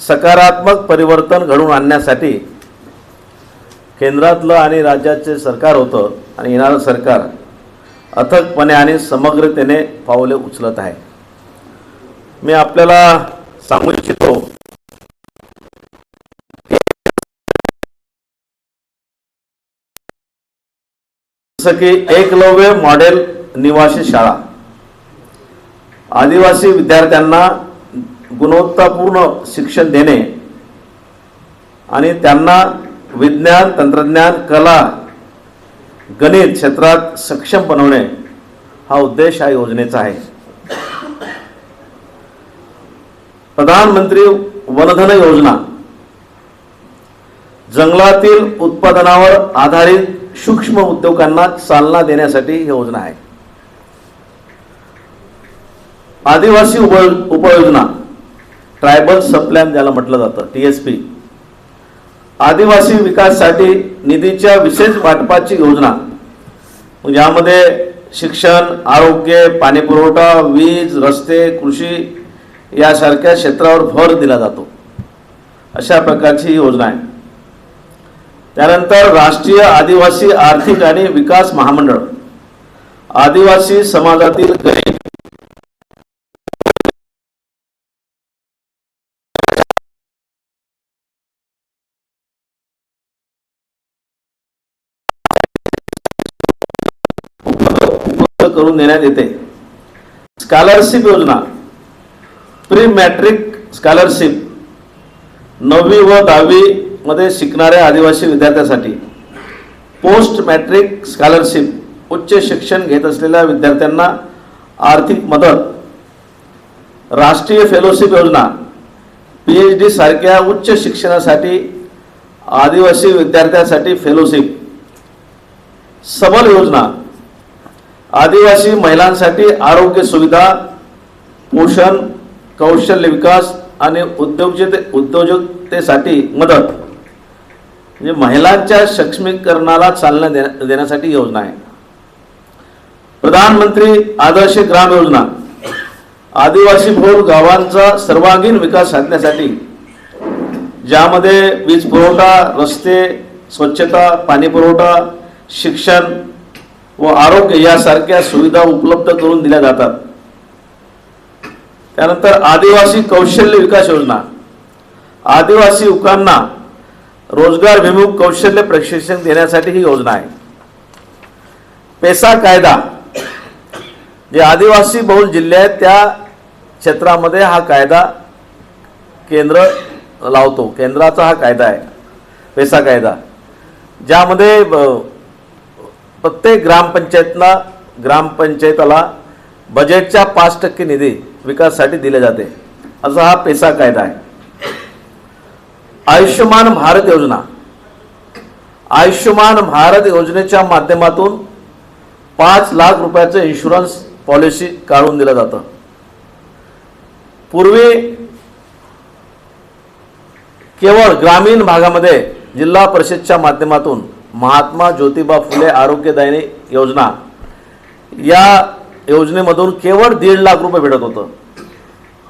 सकारात्मक परिवर्तन घडवून आणण्यासाठी केंद्रातलं आणि राज्याचे सरकार होतं आणि येणारं सरकार अथकपणे आणि समग्रतेने पावले उचलत आहे. मी आपल्याला सांगू इच्छितो जसं की एकलव्य मॉडेल निवासी शाळा. आदिवासी विद्यार्थ्यांना गुणवत्तापूर्ण शिक्षण देणे आणि त्यांना विज्ञान तंत्रज्ञान कला गणित क्षेत्रात सक्षम बनवणे हा उद्देश या योजनेचा आहे. प्रधानमंत्री वनधन योजना जंगलातील उत्पादनावर आधारित सूक्ष्म उद्योगांना चालना देण्यासाठी ही योजना आहे. आदिवासी उप उपयोजना ट्रायबल सबप्लॅन ज्याला म्हटलं जातं टी एस पी आदिवासी विकाससाठी निधीच्या विशेष वाटपाची योजना. म्हणजे यामध्ये शिक्षण आरोग्य पाणी पुरवठा वीज रस्ते कृषी यासारख्या क्षेत्रावर भर दिला जातो. अशा प्रकारची ही योजना आहे. त्यानंतर राष्ट्रीय आदिवासी आर्थिक आणि विकास महामंडळ. आदिवासी समाजातील गरीब करून देण्यात येते. स्कॉलरशिप योजना. प्री मॅट्रिक स्कॉलरशिप नववी व दहावी मध्ये शिकणाऱ्या आदिवासी विद्यार्थ्यांसाठी. पोस्ट मॅट्रिक स्कॉलरशिप उच्च शिक्षण घेत असलेल्या विद्यार्थ्यांना आर्थिक मदत. राष्ट्रीय फेलोशिप योजना. पी एच डी सारख्या उच्च शिक्षणासाठी आदिवासी विद्यार्थ्यांसाठी फेलोशिप सबल योजना. आदिवासी महिलांसाठी आरोग्य सुविधा पोषण कौशल्य विकास आणि उद्योजते उद्योजकतेसाठी मदत. म्हणजे महिलांच्या सक्षमीकरणाला चालना देण्या देण्यासाठी योजना आहे. प्रधानमंत्री आदर्श ग्राम योजना. आदिवासी भोर गावांचा सर्वांगीण विकास साधण्यासाठी ज्यामध्ये वीज पुरवठा रस्ते स्वच्छता पाणी पुरवठा शिक्षण व आरोग्य यासारख्या सुविधा उपलब्ध करून दिल्या जातात. त्यानंतर आदिवासी कौशल्य विकास योजना. आदिवासी युवकांना रोजगारभिमुख कौशल्य प्रशिक्षण देण्यासाठी ही योजना आहे. पेसा कायदा. जे आदिवासी बहुल जिल्हे आहेत त्या क्षेत्रामध्ये हा कायदा केंद्र लावतो. केंद्राचा हा कायदा आहे. पेसा कायदा. ज्यामध्ये प्रत्येक ग्रामपंचायतला ग्रामपंचायताला बजेटच्या पाच टक्के निधी विकासासाठी दिले जाते. असा हा पेसा कायदा आहे. आयुष्यमान भारत योजना. आयुष्यमान भारत योजनेच्या माध्यमातून पाच लाख रुपयाचं इन्शुरन्स पॉलिसी काढून दिलं जातं. पूर्वी केवळ ग्रामीण भागामध्ये जिल्हा परिषदच्या माध्यमातून महात्मा ज्योतिबा फुले आरोग्यदायिनी योजना. या योजनेमधून केवळ दीड लाख रुपये भेटत होतं.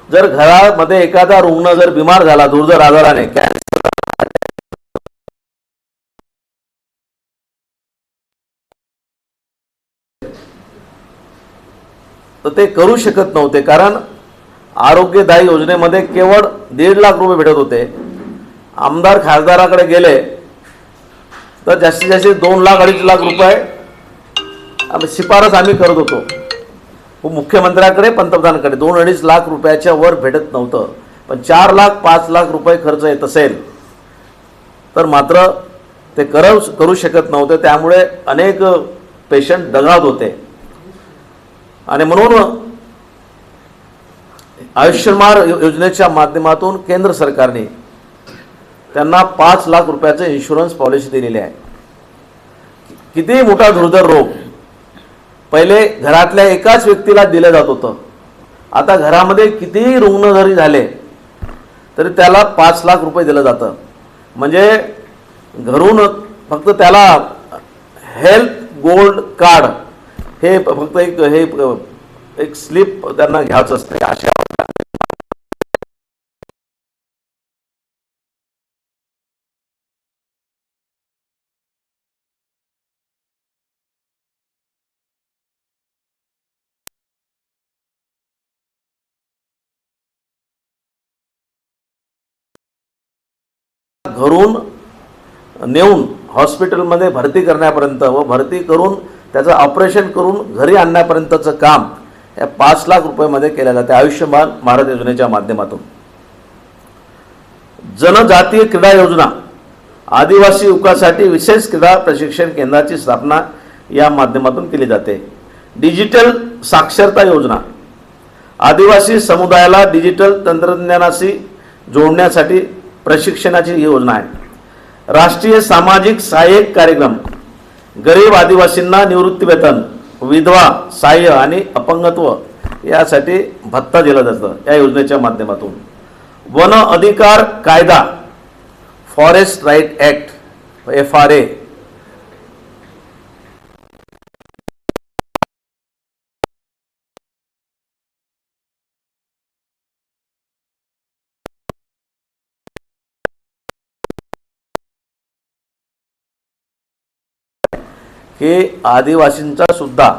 जर घरामध्ये एखादा रुग्ण जर बिमार झाला दुर्धर आजाराने कॅन्सर तर ते करू शकत नव्हते कारण आरोग्यदायी योजनेमध्ये केवळ दीड लाख रुपये भेटत होते. आमदार खासदाराकडे गेले तर जास्तीत जास्त दोन लाख अडीच लाख रुपये आम्ही शिफारस आम्ही करत होतो. व मुख्यमंत्र्याकडे पंतप्रधानाकडे दोन अडीच लाख रुपयाच्या वर भेटत नव्हतं. पण चार लाख पाच लाख रुपये खर्च येत असेल तर मात्र ते करव करू शकत नव्हते. त्यामुळे अनेक पेशंट दगावत होते. आणि म्हणून आयुष्यमान योजनेच्या माध्यमातून केंद्र सरकारने त्यांना पाच लाख रुपयाचं इन्शुरन्स पॉलिसी दिलेली आहे. किती मोठा दुर्धर रोग पहिले घरातल्या एकाच व्यक्तीला दिलं जात होतं. आता घरामध्ये कितीही रुग्ण जरी झाले तरी त्याला पाच लाख रुपये दिलं जातं. म्हणजे घरून फक्त त्याला हेल्थ गोल्ड कार्ड हे फक्त एक हे एक स्लिप त्यांना घ्यायचं असते अशा घरून नेऊन हॉस्पिटलमध्ये भरती करण्यापर्यंत व भरती करून त्याचं ऑपरेशन करून घरी आणण्यापर्यंतचं काम या पाच लाख रुपयामध्ये केलं जाते. आयुष्यमान भारत योजनेच्या माध्यमातून. जनजातीय क्रीडा योजना आदिवासी युवकासाठी विशेष क्रीडा प्रशिक्षण केंद्राची स्थापना या माध्यमातून केली जाते. डिजिटल साक्षरता योजना आदिवासी समुदायाला डिजिटल तंत्रज्ञानाशी जोडण्यासाठी प्रशिक्षणाची ही योजना आहे. राष्ट्रीय सामाजिक सहाय्यक कार्यक्रम गरीब आदिवासींना निवृत्तीवेतन विधवा सहाय्य आणि अपंगत्व यासाठी भत्ता दिला जातं. या योजनेच्या माध्यमातून. वन अधिकार कायदा forest right act F R A हे आदिवासींचा सुद्धा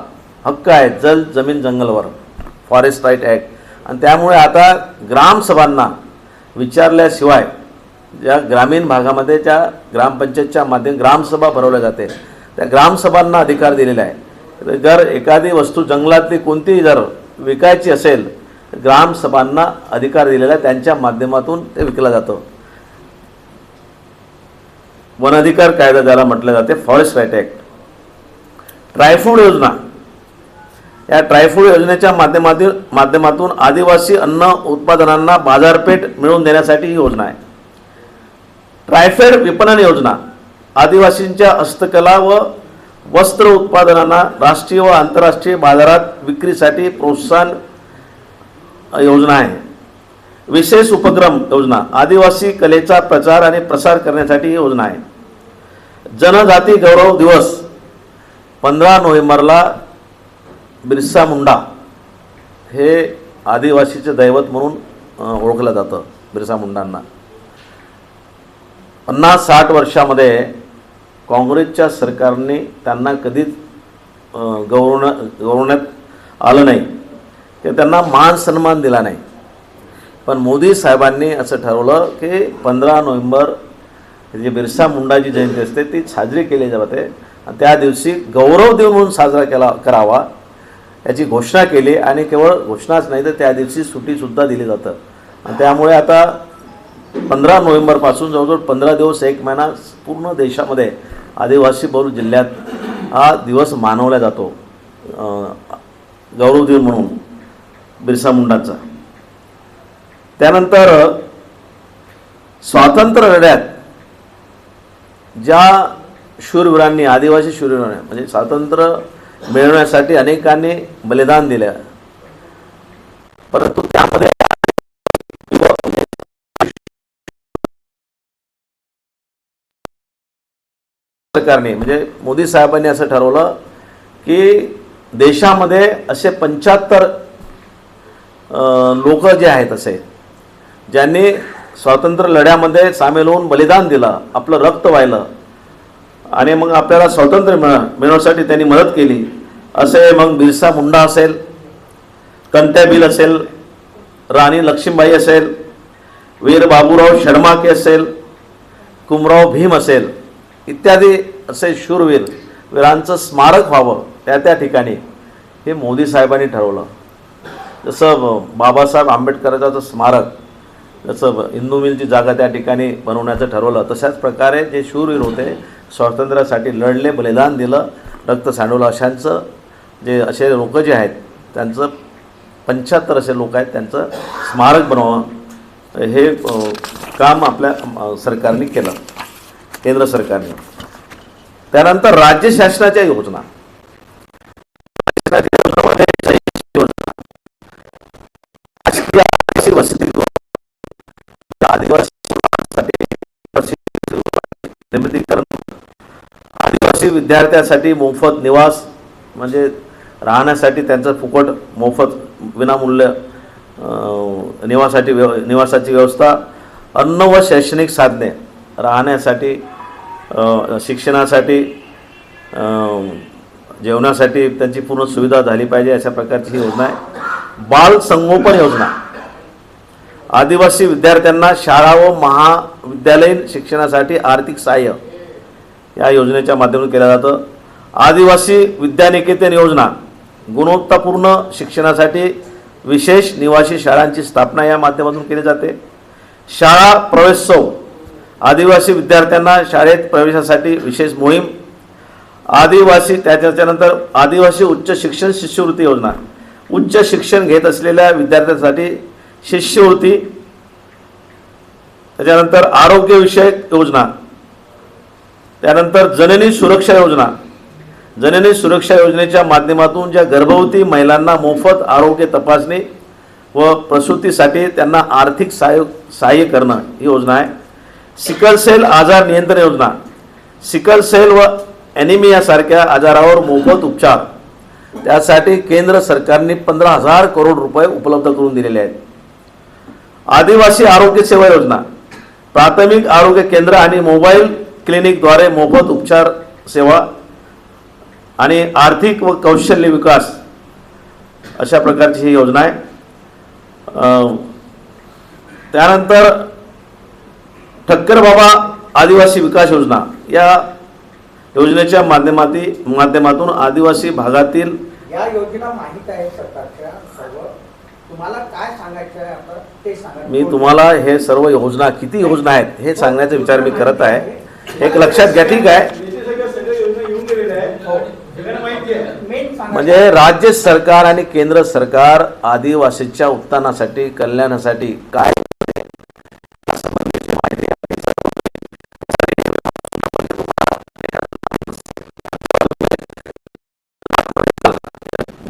हक्क आहे जल जमीन जंगलवर. फॉरेस्ट राईट ॲक्ट आणि त्यामुळे आता ग्रामसभांना विचारल्याशिवाय ज्या ग्रामीण भागामध्ये ज्या ग्रामपंचायतच्या माध्यम ग्रामसभा भरवल्या जाते त्या ग्रामसभांना अधिकार दिलेला आहे. जर एखादी वस्तू जंगलातली कोणतीही जर विकायची असेल ग्रामसभांना अधिकार दिलेला आहे त्यांच्या माध्यमातून ते विकलं जातं. वन अधिकार कायदा ज्याला म्हटलं जाते फॉरेस्ट राईट ॲक्ट ट्रायफूड योजना. या ट्रायफूड योजनेच्या माध्यमातील माध्यमातून आदिवासी अन्न उत्पादनांना बाजारपेठ मिळवून देण्यासाठी ही योजना आहे. ट्रायफेड विपणन योजना आदिवासींच्या हस्तकला व वस्त्र उत्पादनांना राष्ट्रीय व आंतरराष्ट्रीय बाजारात विक्रीसाठी प्रोत्साहन योजना आहे. विशेष उपक्रम योजना आदिवासी कलेचा प्रचार आणि प्रसार करण्यासाठी ही योजना आहे. जनजाती गौरव दिवस पंधरा नोव्हेंबरला बिरसा मुंडा हे आदिवासीचे दैवत म्हणून ओळखलं जातं बिरसा मुंडांना. पन्नास साठ वर्षामध्ये काँग्रेसच्या सरकारने त्यांना कधीच गौरवण्या गौरवण्यात आलं नाही. ते त्यांना मान सन्मान दिला नाही. पण मोदी साहेबांनी असं ठरवलं की पंधरा नोव्हेंबर जी बिरसा मुंडाची जयंती असते ती साजरी केली जाते. त्या दिवशी गौरव दिन म्हणून साजरा केला करावा याची घोषणा केली आणि केवळ घोषणाच नाही तर त्या दिवशी सुट्टीसुद्धा दिली जातं. त्यामुळे आता पंधरा नोव्हेंबरपासून जवळजवळ पंधरा दिवस एक महिना पूर्ण देशामध्ये आदिवासी बहुल जिल्ह्यात हा दिवस मानवला जातो. गौरव दिन म्हणून बिरसा मुंडांचा. त्यानंतर स्वातंत्र्य लढ्यात ज्या शूरवीरांनी आदिवासी शूरवीरांनी म्हणजे स्वातंत्र्य मिळवण्यासाठी अनेकांनी बलिदान दिलं. परंतु त्यामध्ये सरकारने म्हणजे मोदी साहेबांनी असं ठरवलं की देशामध्ये असे पंच्याहत्तर लोक जे आहेत असे ज्यांनी स्वातंत्र्य लढ्यामध्ये सामील होऊन बलिदान दिलं आपलं रक्त वाहिलं आणि मग आपल्याला स्वातंत्र्य मिळ मिळवण्यासाठी त्यांनी मदत केली. असे मग बिरसा मुंडा असेल कंत्याबील असेल राणी लक्ष्मीबाई असेल वीर बाबूराव शर्माके असेल कुमराव भीम असेल इत्यादी असे शूरवीर वीरांचं स्मारक व्हावं त्या त्या ठिकाणी हे मोदी साहेबांनी ठरवलं. जसं बाबासाहेब आंबेडकरांचं स्मारक जसं इंदू मिलची जागा त्या ठिकाणी बनवण्याचं ठरवलं तशाच प्रकारे जे शूरवीर होते स्वातंत्र्यासाठी लढले बलिदान दिलं रक्त सांडवलं अशांचं जे असे लोक जे आहेत त्यांचं पंच्याहत्तर असे लोक आहेत त्यांचं स्मारक बनवावं. हे काम आपल्या सरकारने केलं केंद्र सरकारने. त्यानंतर राज्य शासनाच्या योजना. विद्यार्थ्यांसाठी मोफत निवास म्हणजे राहण्यासाठी त्यांचं फुकट मोफत विनामूल्य निवासासाठी निवासाठी व्यव निवासाची व्यवस्था अन्न व शैक्षणिक साधने राहण्यासाठी शिक्षणासाठी जेवणासाठी त्यांची पूर्ण सुविधा झाली पाहिजे अशा प्रकारची ही योजना आहे. बाल संगोपन योजना. आदिवासी विद्यार्थ्यांना शाळा व महाविद्यालयीन शिक्षणासाठी आर्थिक सहाय्य. या योजनेच्या माध्यमातून केलं जातं. आदिवासी विद्यानिकेतन योजना गुणवत्तापूर्ण शिक्षणासाठी विशेष निवासी शाळांची स्थापना या माध्यमातून केली जाते. शाळा प्रवेशोत्सव आदिवासी विद्यार्थ्यांना शाळेत प्रवेशासाठी विशेष मोहीम आदिवासी त्याच्यानंतर आदिवासी उच्च शिक्षण शिष्यवृत्ती योजना. उच्च शिक्षण घेत असलेल्या विद्यार्थ्यांसाठी शिष्यवृत्ती त्याच्यानंतर आरोग्यविषयक योजना त्यानंतर जननी सुरक्षा योजना. जननी सुरक्षा योजनेच्या माध्यमातून ज्या गर्भवती महिलांना मोफत आरोग्य तपासणी व प्रसूतीसाठी त्यांना आर्थिक सहाय्य सहाय्य करणं ही योजना आहे. सिकल सेल आजार नियंत्रण योजना. सिकल सेल व ॲनिमियासारख्या आजारावर मोफत उपचार. त्यासाठी केंद्र सरकारने पंधरा हजार करोड रुपये उपलब्ध करून दिलेले आहेत. आदिवासी आरोग्य सेवा योजना. प्राथमिक आरोग्य केंद्र आणि मोबाईल क्लिनिकद्वारे मोफत उपचार सेवा आणि आर्थिक व कौशल्य विकास अशा प्रकारची ही योजना आहे. त्यानंतर ठक्कर बाबा आदिवासी विकास योजना या योजनेच्या माध्यमाती माध्यमातून आदिवासी भागातील या योजना माहीत आहे सरकारच्या सर्व. तुम्हाला काय सांगायचं आहे आता ते सांगा. मी तुम्हाला हे सर्व योजना किती योजना आहेत हे सांगण्याचा विचार मी करत आहे. एक लक्षात घ्या ठीक आहे. म्हणजे राज्य सरकार आणि केंद्र सरकार आदिवासीच्या उत्थानासाठी कल्याणासाठी काय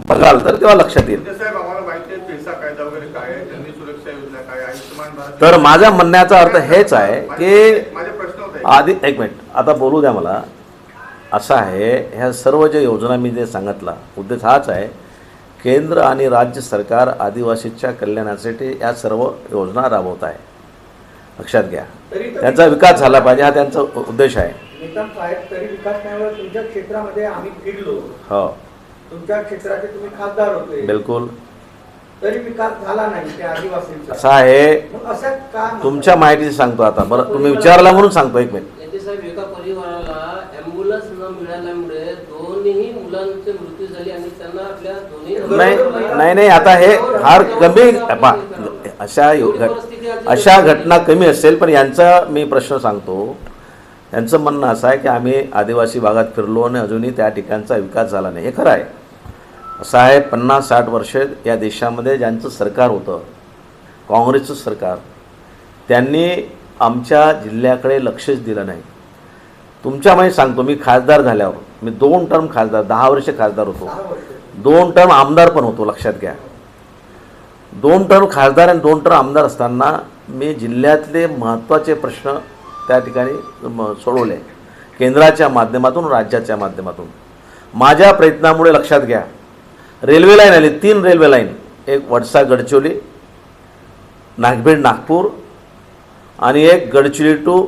बघाल तर तेव्हा लक्षात येईल. तर माझ्या म्हणण्याचा अर्थ हेच आहे की आधी एक मिनिट. आता बोलू द्या मला. असं आहे ह्या सर्व ज्या योजना मी जे सांगितला उद्देश हाच आहे केंद्र आणि राज्य सरकार आदिवासीच्या कल्याणासाठी या सर्व योजना राबवत आहे. लक्षात घ्या. त्यांचा विकास झाला पाहिजे हा त्यांचा उद्देश आहे. निकम साहेब तरी विकास नाही होत. तुमच्या क्षेत्रामध्ये आम्ही फिरलो. हो. तुमच्या क्षेत्राचे तुम्ही खासदार होते. बिलकुल. तरी विकास झाला नाही त्या आदिवासींचा. असं आहे. मग असं का म्हणता? तुमच्या माहितीची सांगतो आता. बरं तुम्ही विचारला म्हणून सांगतो एक मिनिट. येथे साहेब एका परिवाराला ॲम्ब्युलन्स न मिळाल्यामुळे दोन्ही मुलांचे मृत्यू झाले आणि त्यांना आपल्या दोन्ही नाही नाही नाही आता हे फार कमी अशा यो- घट- अशा घटना कमी असेल पण यांचा मी प्रश्न सांगतो. यांचं म्हणणं असं आहे की आम्ही आदिवासी भागात फिरलो आणि अजूनही त्या ठिकाणचा विकास झाला नाही. हे खरं आहे. असं आहे पन्नास साठ वर्ष या देशामध्ये ज्यांचं सरकार होतं काँग्रेसचं सरकार त्यांनी आमच्या जिल्ह्याकडे लक्षच दिलं नाही. तुमच्या माहिती सांगतो मी खासदार झाल्यावर मी दोन टर्म खासदार दहा वर्ष खासदार होतो. दोन टर्म आमदार पण होतो लक्षात घ्या. दोन टर्म खासदार आणि दोन टर्म आमदार असताना मी जिल्ह्यातले महत्त्वाचे प्रश्न त्या ठिकाणी सोडवले. केंद्राच्या माध्यमातून राज्याच्या माध्यमातून. माझ्या प्रयत्नामुळे लक्षात घ्या रेल्वे लाईन आली तीन रेल्वे लाईन. एक वडसा गडचिरोली नागभीड नागपूर आणि एक गडचिरोली टू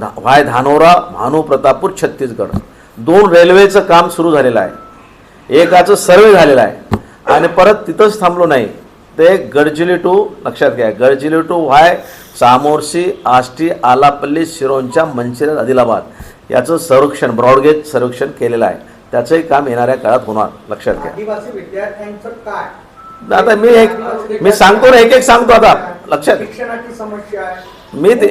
धा व्हाय धानोरा भानू प्रतापूर छत्तीसगड. दोन रेल्वेचं काम सुरू झालेलं आहे. एकाचं सर्वे झालेलं आहे. आणि परत तिथंच थांबलो नाही. ते गडचिरोली टू लक्षात घ्या गडचिरोली टू व्हाय चामोर्शी आष्टी आलापल्ली शिरोंच्या मंचिरा आदिलाबाद. याचं संरक्षण ब्रॉडगेज संरक्षण केलेलं आहे. त्याचंही काम येणाऱ्या काळात होणार लक्षात घ्या. आदिवासी विद्यार्थ्यांचं काय? आता मी एक मी सांगतो ना एक एक सांगतो आता लक्षात समस्या मी ते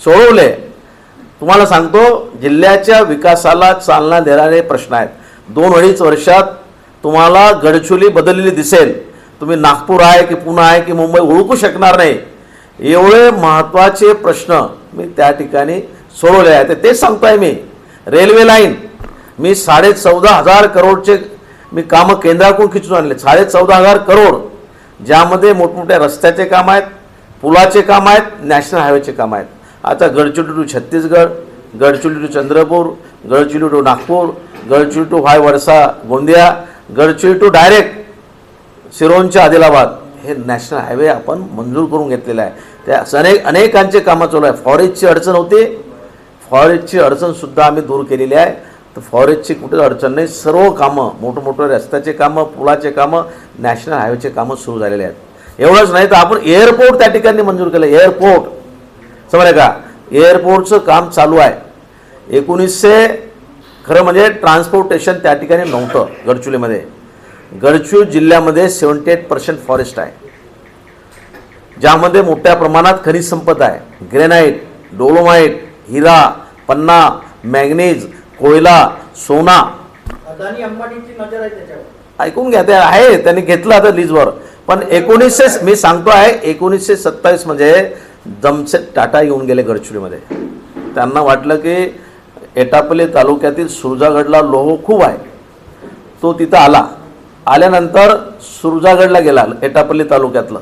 सोडवले. तुम्हाला सांगतो जिल्ह्याच्या विकासाला चालना देणारे प्रश्न आहेत. दोन अडीच वर्षात तुम्हाला गडचुली बदललेली दिसेल. तुम्ही नागपूर आहे की पुणे आहे की मुंबई ओळखू शकणार नाही. एवढे महत्त्वाचे प्रश्न मी त्या ठिकाणी सोडवले आहेत. ते- तेच सांगतो आहे मी. Railway line. मी साडे चौदा हजार करोडचे मी कामं केंद्राकडून खिचून आणले. साडे चौदा हजार करोड. ज्यामध्ये मोठमोठ्या रस्त्याचे काम आहेत पुलाचे काम आहेत नॅशनल हायवेचे काम आहेत. आता Gadchiroli to Chhattisgarh Gadchiroli to Chandrapur Gadchiroli to Nagpur Gadchiroli to via Wadsa Gondia Gadchiroli to direct Sironcha Adilabad. हे नॅशनल हायवे आपण मंजूर करून घेतलेलं आहे. त्या अनेक अनेकांचे कामं चालू आहे. फॉरेस्टची अडचण होती. फॉरेस्टची अडचणसुद्धा आम्ही दूर केलेली आहे. तर फॉरेस्टची कुठेच अडचण नाही. सर्व कामं मोठमोठे रस्त्याचे कामं पुलाचे कामं नॅशनल हायवेचे कामं सुरू झालेले आहेत. एवढंच नाही तर आपण एअरपोर्ट त्या ठिकाणी मंजूर केलं. एअरपोर्ट समजा का? एअरपोर्टचं काम चालू आहे. एकोणीसशे खरं म्हणजे ट्रान्सपोर्टेशन त्या ठिकाणी नव्हतं गडचुलीमध्ये गडचिरोली जिल्ह्यामध्ये सेवन्टी एट पर्सेंट फॉरेस्ट आहे. ज्यामध्ये मोठ्या प्रमाणात खनिज संपदा आहे. ग्रेनाईट डोलोमाईट हिरा पन्ना मॅग्नीज कोयला सोना. ऐकून घ्या ते आहे त्यांनी घेतलं आता लीजवर पण एकोणीसशे मी सांगतो आहे एकोणीसशे सत्तावीस म्हणजे जमशेद टाटा येऊन गेले गडचिरोलीमध्ये. त्यांना वाटलं की एटापल्ली तालुक्यातील सुरजागडला लोह खूप आहे. तो तिथं आला. आल्यानंतर सुरजागडला गेला एटापल्ली तालुक्यातलं.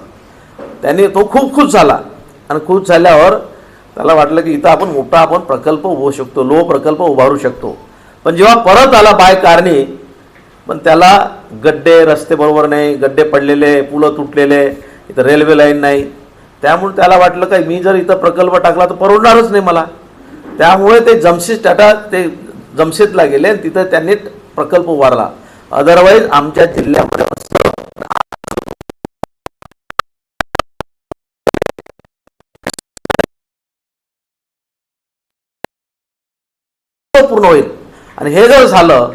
त्याने तो खूप खुश झाला. आणि खुश झाल्यावर त्याला वाटलं की इथं आपण मोठा आपण प्रकल्प उभू शकतो लोह प्रकल्प उभारू शकतो. पण जेव्हा परत आला बाय कारणी पण त्याला गड्डे रस्ते बरोबर नाही गड्डे पडलेले पुलं तुटलेले इथं रेल्वे लाईन नाही. त्यामुळे त्याला वाटलं काय मी जर इथं प्रकल्प टाकला तर परवडणारच नाही मला. त्यामुळे ते जमशेद टाटा ते जमशेदला गेले आणि तिथं त्यांनी प्रकल्प उभारला. अदरवाईज आमच्या जिल्ह्यामध्ये पूर्ण होईल. आणि हे जर झालं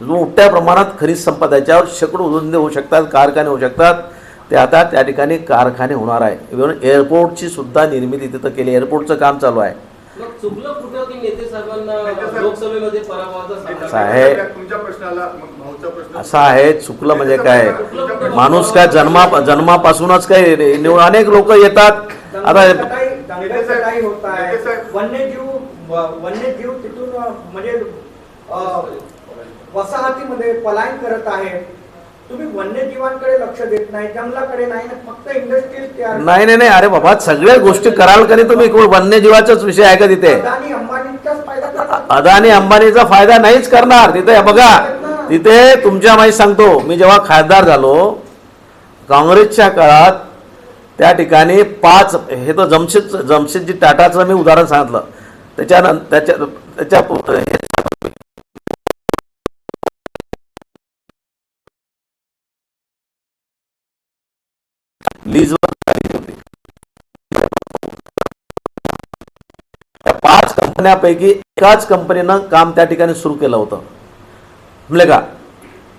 मोठ्या प्रमाणात खनिज संपदाच्यावर शेकडो उद्योगधंदे होऊ शकतात कारखाने होऊ शकतात. ते आता त्या ठिकाणी कारखाने होणार आहे. इव्हन एअरपोर्टची सुद्धा निर्मिती तिथं केली एअरपोर्टचं काम चालू आहे. चुकलं कुठं की नेते साहेबांना लोकसभेमध्ये पराभवाचा सामना असं आहे. तुमच्या प्रश्नाला मग भाऊचा प्रश्न असं आहे चुकलं म्हणजे काय? माणूस काय जन्मा जन्मापासूनच काय निवड अनेक लोक येतात. आता होत आहे. वन्यजीव वन्यजीव तिथून म्हणजे वसाहतीमध्ये पलायन करत आहे तुम्ही वन्यजीवांकडे लक्ष देत नाही जंगलाकडे नाही फक्त इंडस्ट्रीज तयार नाही नाही नाही अरे बाबा सगळ्या गोष्टी कराल का नाही तुम्ही? वन्यजीवाचाच विषय आहे का तिथे? अदानी अंबानीचा फायदा नाहीच करणार. तिथे बघा तिथे तुमच्या माहिती सांगतो मी जेव्हा खासदार झालो काँग्रेसच्या काळात त्या ठिकाणी पाच हे तर जमशेद जमशेदजी टाटाचं मी उदाहरण सांगितलं. त्याच्यानंतर त्याच्या त्याच्या कंपन्यापैकी एकाच कंपनीनं काम त्या ठिकाणी सुरू केलं होतं. म्हणले का?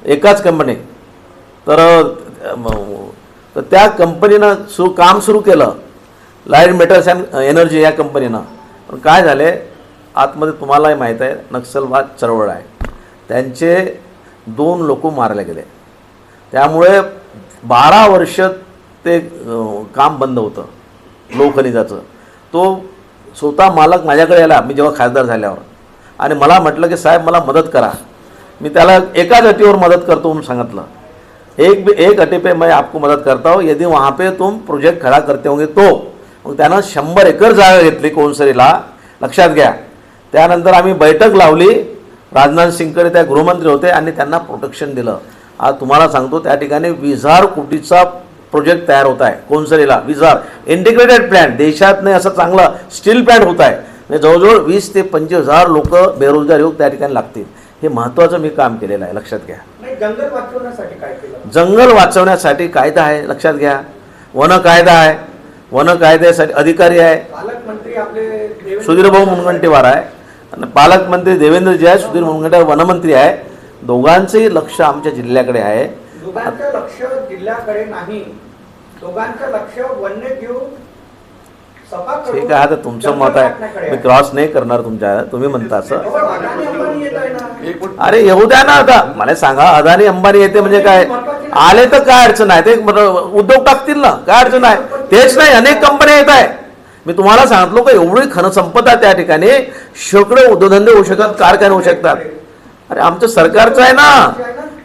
एकाच कंपनी. तर तर त्या कंपनीनं सुरू काम सुरू केलं. लाइट मेटल्स अँड एनर्जी या कंपनीनं. पण काय झाले? आतमध्ये तुम्हालाही माहीत आहे नक्षलवाद चळवळ आहे. त्यांचे दोन लोक मारले गेले. त्यामुळे बारा वर्ष ते काम बंद होतं. लोखनिजाचं तो स्वतः मालक माझ्याकडे आला मी जेव्हा खासदार झाल्यावर. आणि मला म्हटलं की साहेब मला मदत करा. मी त्याला एकाच अटीवर मदत करतो म्हणून सांगितलं. एक भी- एक अटी पे मैं आपको मदत करता हूँ. यदि वहाँ पे तुम प्रोजेक्ट खड़ा करते होंगे तो. मग त्यानं शंभर एकर जागा घेतली कोणसरीला लक्षात घ्या. त्यानंतर आम्ही बैठक लावली. राजनाथ सिंगकडे त्या गृहमंत्री होते आणि त्यांना प्रोटेक्शन दिलं. आज तुम्हाला सांगतो त्या ठिकाणी विझार कोटीचा प्रोजेक्ट तयार होत आहे. कोणसरीला विझार इंटिग्रेटेड प्लॅन देशात नाही असं चांगलं स्टील प्लॅन्ट होत आहे. म्हणजे जवळजवळ वीस ते पंचवीस हजार लोक बेरोजगार युवक त्या ठिकाणी लागतील. हे महत्त्वाचं मी काम केलेलं आहे. लक्षात घ्या. जंगल वाचवण्यासाठी कायदा आहे. लक्षात घ्या. वन कायदा आहे. वन कायद्यासाठी अधिकारी आहे. पालकमंत्री आपले देवेंद्र सुधीर भाऊ मुनगंटीवार आहे. आणि पालकमंत्री देवेंद्रजी आहे. सुधीर मुनगंटीवार वनमंत्री आहे. दोघांचंही लक्ष आमच्या जिल्ह्याकडे आहे. दोघांचं लक्ष जिल्ह्याकडे नाही. दोघांचं लक्ष वन्यजीव ठीक आहे आता तुमचं मत आहे. मी क्रॉस नाही करणार तुमच्या तुम्ही म्हणता असं. ना. अरे येऊ द्या ना आता. मला सांगा अदानी अंबानी येते म्हणजे काय? आले तर काय अडचण आहे ते उद्योग टाकतील ना. काय अडचण आहे तेच नाही अनेक कंपन्या येत आहे. मी तुम्हाला सांगितलो का एवढी खनसंपदा त्या ठिकाणी. शेकडो उद्योगधंदे होऊ शकतात कारखाने होऊ शकतात. अरे आमचं सरकारचं आहे ना.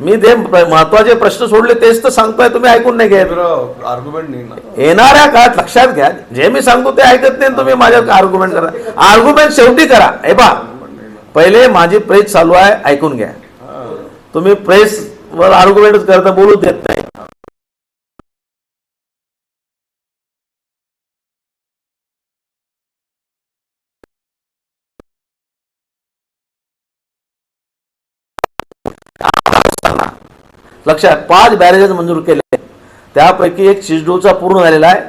मी ते महत्त्वाचे प्रश्न सोडले तेच तर सांगतोय तुम्ही ऐकून नाही घेत. आर्ग्युमेंट नाही ना. येणाऱ्या काळात लक्षात घ्या जे मी सांगतो ते ऐकत नाही तुम्ही माझ्या आर्ग्युमेंट करा. आर्ग्युमेंट शेवटी करा. हे पा पहिले माझी प्रेस चालू आहे ऐकून घ्या. तुम्ही प्रेस वर आर्ग्युमेंट करता बोलू देत नाही. लक्षात पाच बॅरेजेस मंजूर केले त्यापैकी एक चिचडूचा पूर्ण झालेला आहे.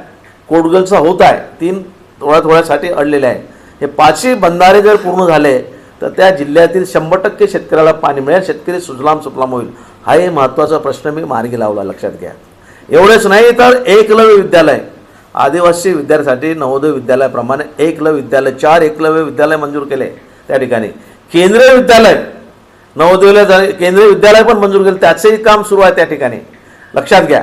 कोडगलचा होत आहे. तीन थोड्या थोड्यासाठी अडलेले आहे. हे पाचही बंधारे जर पूर्ण झाले तर त्या जिल्ह्यातील शंभर टक्के शेतकऱ्याला पाणी मिळेल. शेतकरी सुजलाम सुफलाम होईल. हा एक महत्त्वाचा प्रश्न मी मार्गी लावला. लक्षात घ्या. एवढेच नाही तर एकलव्य विद्यालय. आदिवासी विद्यार्थ्यांसाठी नवोदय विद्यालयाप्रमाणे एकलव्य विद्यालय चार एकलव्य विद्यालय मंजूर केले त्या ठिकाणी. केंद्रीय विद्यालय. नवोदयला झाले केंद्रीय विद्यालय पण मंजूर केलं. त्याचंही काम सुरू आहे त्या ठिकाणी. लक्षात घ्या.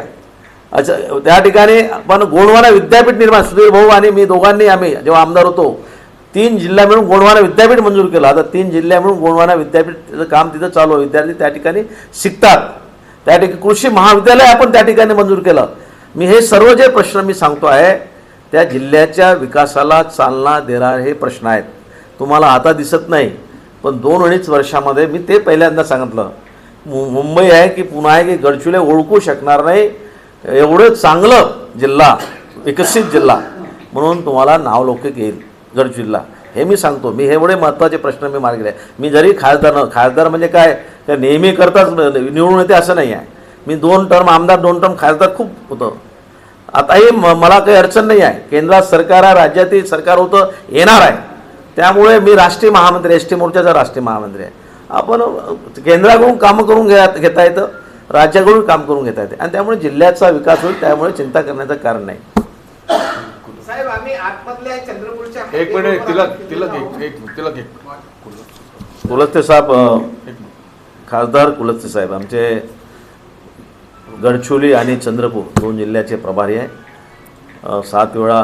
अच्छा त्या ठिकाणी पण गोंडवाना विद्यापीठ निर्माण सुधीर भाऊ आणि मी दोघांनी आम्ही जेव्हा आमदार होतो तीन जिल्हा मिळून गोंडवाना विद्यापीठ मंजूर केलं. आता तीन जिल्ह्या मिळून गोंडवाना विद्यापीठचं काम तिथं चालू आहे. विद्यार्थी त्या ठिकाणी शिकतात. त्या ठिकाणी कृषी महाविद्यालय आपण त्या ठिकाणी मंजूर केलं. मी हे सर्व जे प्रश्न मी सांगतो आहे त्या जिल्ह्याच्या विकासाला चालना देणारे हे प्रश्न आहेत. तुम्हाला आता दिसत नाही. पण दोन अडीच वर्षामध्ये मी ते पहिल्यांदा सांगितलं. मु मुंबई आहे की पुणे आहे की गडचिरोली ओळखू शकणार नाही एवढं चांगलं जिल्हा विकसित जिल्हा म्हणून तुम्हाला नावलौकिक येईल गडचिल्ला हे मी सांगतो. मी हे एवढे महत्त्वाचे प्रश्न मी मार्गले मी जरी खासदार न खासदार म्हणजे काय? त्या नेहमी करताच निवडून येते असं नाही आहे. मी दोन टर्म आमदार दोन टर्म खासदार खूप होतं. आताही म मला काही अडचण नाही आहे. केंद्रात सरकार आहे राज्यातील सरकार होतं येणार आहे. त्यामुळे मी राष्ट्रीय महामंत्री एस टी मोर्चाचा राष्ट्रीय महामंत्री आहे. आपण केंद्राकडून कामं करून घ्या घेता येतं राज्याकडून काम करून घेता येते. आणि त्यामुळे जिल्ह्याचा विकास होईल त्यामुळे चिंता करण्याचं कारण नाही. साहेब आम्ही आतमधल्या चंद्रपूरच्या एक मिनिट तिला तिला घे एक तिला कुलस्ते साहेब खासदार कुलस्ते साहेब आमचे गडचिरोली आणि चंद्रपूर दोन जिल्ह्याचे प्रभारी आहे. सात वेळा